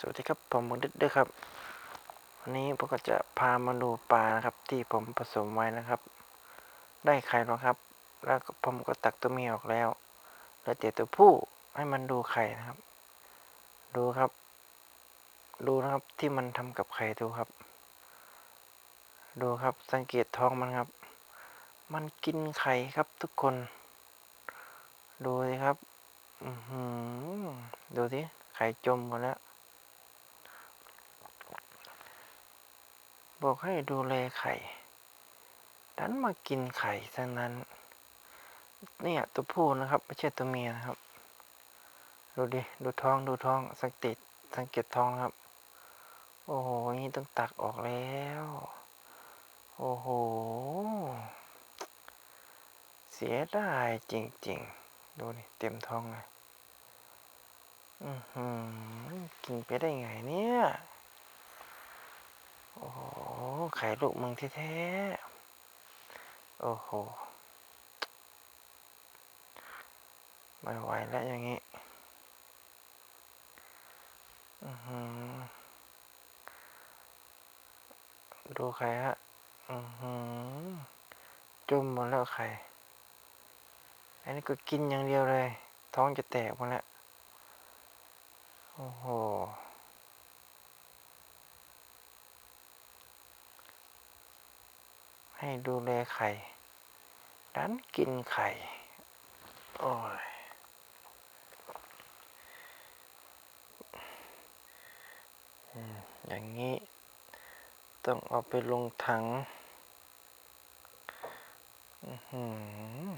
สวัสดีครับผมมุดิดด้อครับ วันนี้ผมก็จะพามาดูปลานะครับ ที่ผมผสมไว้นะครับ ได้ไข่แล้วครับ แล้วผมก็ตักตัวเมียออกแล้วแล้วเดี๋ยวตัวผู้ให้มันดูไข่นะครับ ดูครับ ดูนะครับที่มันทำกับไข่ดูครับ ดูครับสังเกตท้องมันครับ มันกินไข่ครับทุกคน ดูสิครับอือหือดูสิไข่จมหมดแล้ว บอกให้ดูแลไข่ ดันมากินไข่ซะนั้น เนี่ยตัวผู้นะครับ ไม่ใช่ตัวเมียนะครับ ดูดิ ดูท้องดูท้องสังเกตสังเกตท้องครับ โอ้โหนี่ต้องตักออกแล้ว โอ้โห เสียดายจริง ๆ ดูนี่เต็มท้องเลยอือหือกินไปได้ไงเนี่ย โอ้โห ไข่ลูกมึงแท้ๆ โอ้โห ไม่ไหวแล้วอย่างนี้อือหือดูไข่ฮะอือหือจุ่มหมดแล้วไข่ อันนี้ก็กินอย่างเดียวเลย ท้องจะแตกหมดแล้ว โอ้โห ให้ดูแลไข่ดันกินไข่ โอ้ย อย่างนี้ ต้องเอาไปลงถังอื้อหือ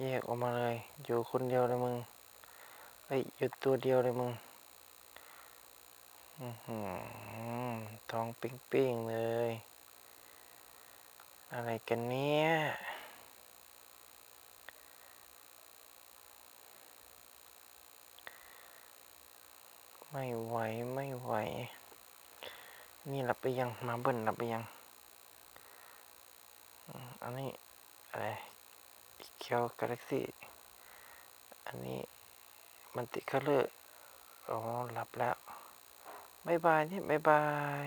แยกออกมาเลย อยู่คนเดียวเลยมึงเฮ้ยอยู่ตัวเดียวเลยมึงอือหือท้องปิ้งๆเลย อะไรกันเนี่ย ไม่ไหว ไม่ไหว นี่หลับไปยัง มาเบิ้ลหลับไปยัง อันนี้ อะไรเคียวกาแล็กซี่ อันนี้มันติคัลเลอร์อ๋อหลับแล้วบายบายนี่บายบาย